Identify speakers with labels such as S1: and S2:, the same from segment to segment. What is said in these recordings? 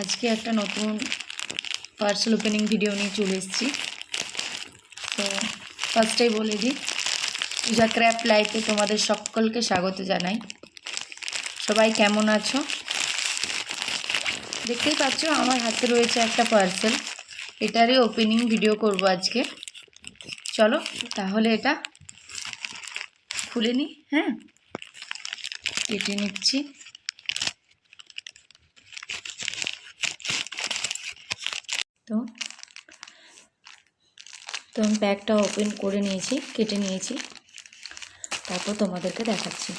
S1: আজকে একটা নতুন পার্সেল ওপেনিং ভিডিও নিয়ে চলে এসেছি। তো ফার্স্টেই বলে দিই, পূজা ক্র্যাপ লাইফে তোমাদের সকলকে স্বাগত জানাই। সবাই কেমন আছো? দেখতেই পাচ্ছ, আমার হাতে রয়েছে একটা পার্সেল এটারই ওপেনিং ভিডিও করব আজকে। চলো, তাহলে এটা খুলে নিই হ্যাঁ? কেটে নিচ্ছি তো তো আমি প্যাকটা ওপেন করে নিয়েছি, কেটে নিয়েছি। তারপর তোমাদেরকে দেখাচ্ছি।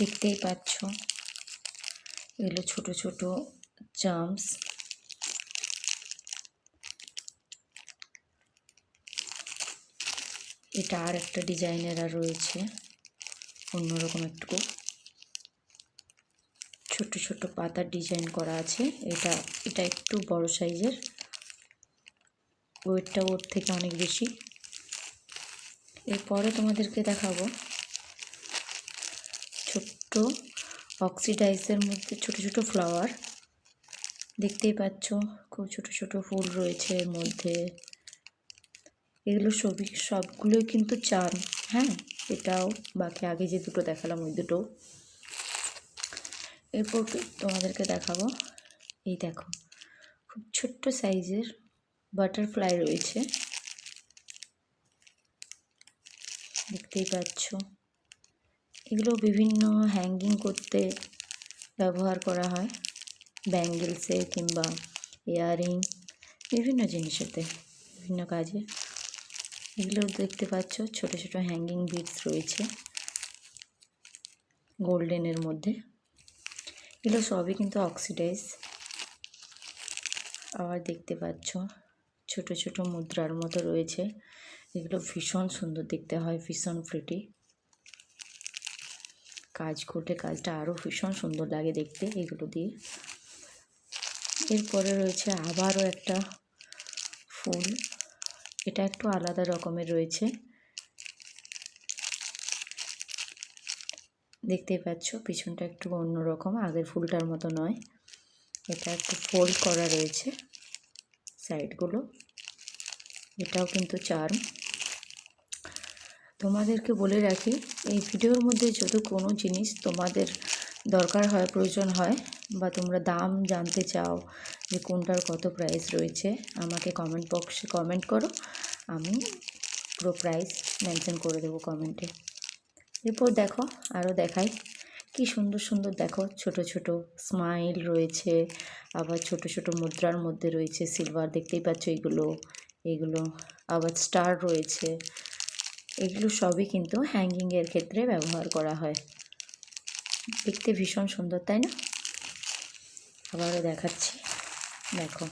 S1: দেখতেই পাচ্ছ এগুলো ছোট ছোট জাম্পস এটা আর একটা ডিজাইনের রয়েছে। অন্যরকম একটু ছোট ছোট পাতার ডিজাইন করা আছে। এটা এটা একটু বড় সাইজের। ওয়েটটা ওর থেকে অনেক বেশি। এরপরে তোমাদেরকে দেখাবো। ছোট্ট অক্সিডাইজের মধ্যে ছোট ছোট ফ্লাওয়ার। দেখতেই পাচ্ছ, খুব ছোট ছোট ফুল রয়েছে এর মধ্যে। এগুলো সবই, সবগুলোই কিন্তু চার হ্যাঁ? এটাও বাকি আগে যে দুটো দেখালাম, ওই দুটো। এরপর তোমাদেরকে দেখাবো? এই দেখো, খুব ছোট্ট সাইজের বাটারফ্লাই রয়েছে। দেখতেই পাচ্ছ। এগুলো বিভিন্ন হ্যাঙ্গিং করতে ব্যবহার করা হয়। ব্যাঙ্গেলসে কিংবা ইয়াররিং বিভিন্ন জিনিসেতে, বিভিন্ন কাজে। এগুলো দেখতে পাচ্ছ, ছোট ছোট হ্যাঙ্গিং বিটস রয়েছে গোল্ডেনের মধ্যে। এগুলো সবই কিন্তু অক্সিডাইজ আবার দেখতে পাচ্ছ, ছোট ছোট মুদ্রার মতো রয়েছে। এগুলো ভীষণ সুন্দর দেখতে হয়, ভীষণ ফ্রিটি কাজ করলে কাজটা আরও ভীষণ সুন্দর লাগে দেখতে এগুলো দিয়ে। এরপরে রয়েছে আবারও একটা ফুল। এটা একটু আলাদা রকমের রয়েছে। দেখতেই পাচ্ছ, পিছনটা একটু অন্যরকম আগের ফুলটার মতো নয়। এটা একটু ফোল্ড করা রয়েছে সাইডগুলো এটাও কিন্তু চার্ম তোমাদেরকে বলে রাখি, এই ভিডিওর মধ্যে যদি কোনো জিনিস তোমাদের দরকার হয়, প্রয়োজন হয়, বা তোমরা দাম জানতে চাও যে কোনটার কত প্রাইস রয়েছে, আমাকে কমেন্ট বক্সে কমেন্ট করো, আমি পুরো প্রাইস মেনশন করে দেবো কমেন্টে এরপর দেখো আরও দেখাই, কি সুন্দর সুন্দর দেখো, ছোট ছোট স্মাইল রয়েছে, আবার ছোট ছোট মুদ্রার মধ্যে রয়েছে সিলভার দেখতেই পাচ্ছ এগুলো এগুলো, আবার স্টার রয়েছে, এগুলো সবই কিন্তু হ্যাঙ্গিংয়ের ক্ষেত্রে ব্যবহার করা হয়। দেখতে ভীষণ সুন্দর, তাই না? আবারও দেখাচ্ছি। দেখো।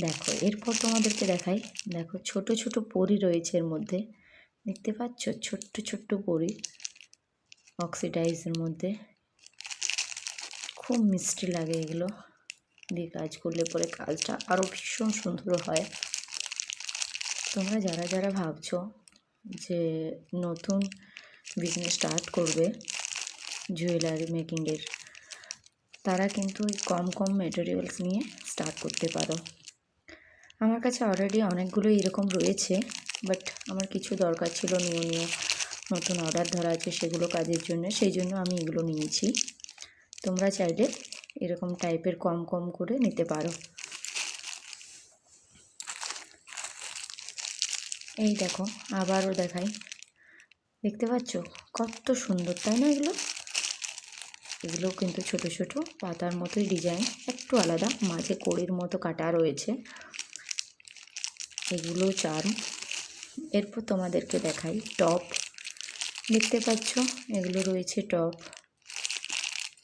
S1: দেখো, এরপর তোমাদেরকে দেখাই। দেখো, ছোট ছোট পরি রয়েছে এর মধ্যে। দেখতে পাচ্ছ? ছোট্ট ছোট্ট পরি অক্সিডাইজের মধ্যে। খুব মিষ্টি লাগে এগুলো। দিয়ে কাজ করলে পরে কাজটা আরও ভীষণ সুন্দর হয়। তোমরা যারা যারা ভাবছ যে নতুন বিজনেস স্টার্ট করবে জুয়েলারি মেকিংয়ের তারা কিন্তু ওই কম কম মেটেরিয়ালস নিয়ে স্টার্ট করতে পারো। আমার কাছে অলরেডি অনেকগুলো এরকম রয়েছে বাট আমার কিছু দরকার ছিল নিউ নিউ নতুন অর্ডার ধরা আছে সেগুলো কাজের জন্য, সেই জন্য আমি এগুলো নিয়েছি। তোমরা চাইলে এরকম টাইপের কম কম করে নিতে পারো। এই দেখো, আবারও দেখাই। দেখতে পাচ্ছ? কত সুন্দর, তাই না এগুলো? এগুলো কিন্তু ছোট ছোট পাতার মতোই ডিজাইন, একটু আলাদা। মাঝে কড়ির মতো কাটা রয়েছে। এগুলো চার এরপর তোমাদেরকে দেখাই টপ। দেখতে পাচ্ছ? এগুলো রয়েছে টপ।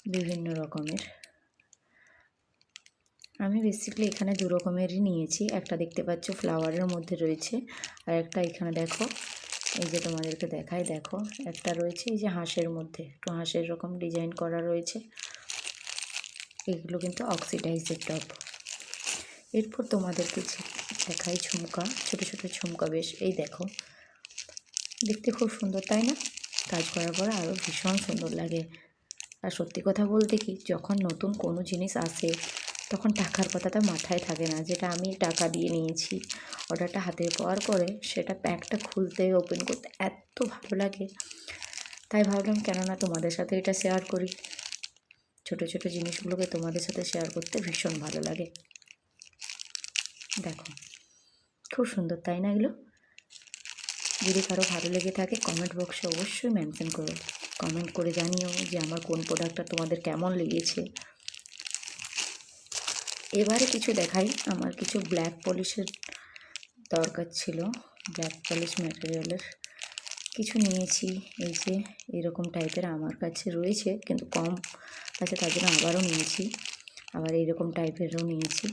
S1: বিভিন্ন রকমের। আমি বেসিক্যালি এখানে দু রকমেরই নিয়েছি। একটা দেখতে পাচ্ছ ফ্লাওয়ারের মধ্যে রয়েছে। আর একটা এখানে দেখো এই যে তোমাদেরকে দেখাই, দেখো, একটা রয়েছে, এই যে হাঁসের মধ্যে। একটু হাঁসের রকম ডিজাইন করা রয়েছে। এগুলো কিন্তু অক্সিডাইজের টপ এরপর তোমাদেরকে দেখাই ঝুমকা, ছোট ছোট ঝুমকা বেশ। এই দেখো, দেখতে খুব সুন্দর, তাই না? কাজ করার পর আরও ভীষণ সুন্দর লাগে। আর সত্যি কথা বলতে কি, যখন নতুন কোনো জিনিস আসে তখন টাকার কথাটা মাথায় থাকে না, যেটা আমি টাকা দিয়ে নিয়েছি। অর্ডারটা হাতে পাওয়ার পরে সেটা প্যাকটা খুলতে ওপেন করতে এত ভালো লাগে। তাই ভাবলাম, কেননা তোমাদের সাথে এটা শেয়ার করি। ছোট ছোট জিনিসগুলোকে তোমাদের সাথে শেয়ার করতে ভীষণ ভালো লাগে। দেখো, খুব সুন্দর, তাই না এগুলো? যদি কারও ভালো লেগে থাকে কমেন্ট বক্সে অবশ্যই মেনশন করো। কমেন্ট করে জানিও যে আমার কোন প্রোডাক্টটা তোমাদের কেমন লেগেছে। এবারে কিছু দেখাই। আমার কিছু ব্ল্যাক পলিশের দরকার ছিল। ব্ল্যাক পলিশ ম্যাটেরিয়ালের কিছু নিয়েছি। এই যে, এরকম টাইপের আমার কাছে রয়েছে, কিন্তু কম আছে, তার জন্য আবারও নিয়েছি। আবার এইরকম টাইপেরও নিয়েছি।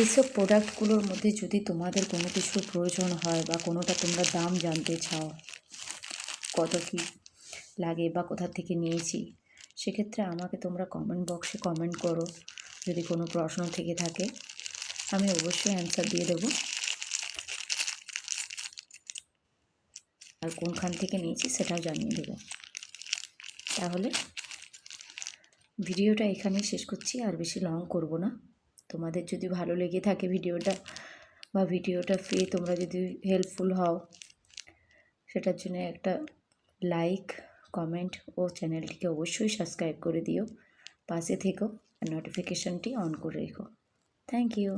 S1: এইসব প্রোডাক্টগুলোর মধ্যে যদি তোমাদের কোনো কিছুর প্রয়োজন হয় বা কোনোটা তোমরা দাম জানতে চাও, কত কী লাগে বা কোথা থেকে নিয়েছি, সেক্ষেত্রে আমাকে তোমরা কমেন্ট বক্সে কমেন্ট করো, যদি কোনো প্রশ্ন থেকে থাকে। আমি অবশ্যই অ্যান্সার দিয়ে দেবো। আর কোনখান থেকে নিয়েছি সেটাও জানিয়ে দেবো। তাহলে ভিডিওটা এখানেই শেষ করছি, আর বেশি লং করব না। তোমাদের যদি ভালো লেগে থাকে ভিডিওটা বা ভিডিওটা পেয়ে তোমরা যদি হেল্পফুল হও, সেটার জন্য একটা লাইক কমেন্ট ও চ্যানেলটিকে অবশ্যই সাবস্ক্রাইব করে দিও। পাশে থেকো নোটিফিকেশনটি অন করে রেখো। Thank you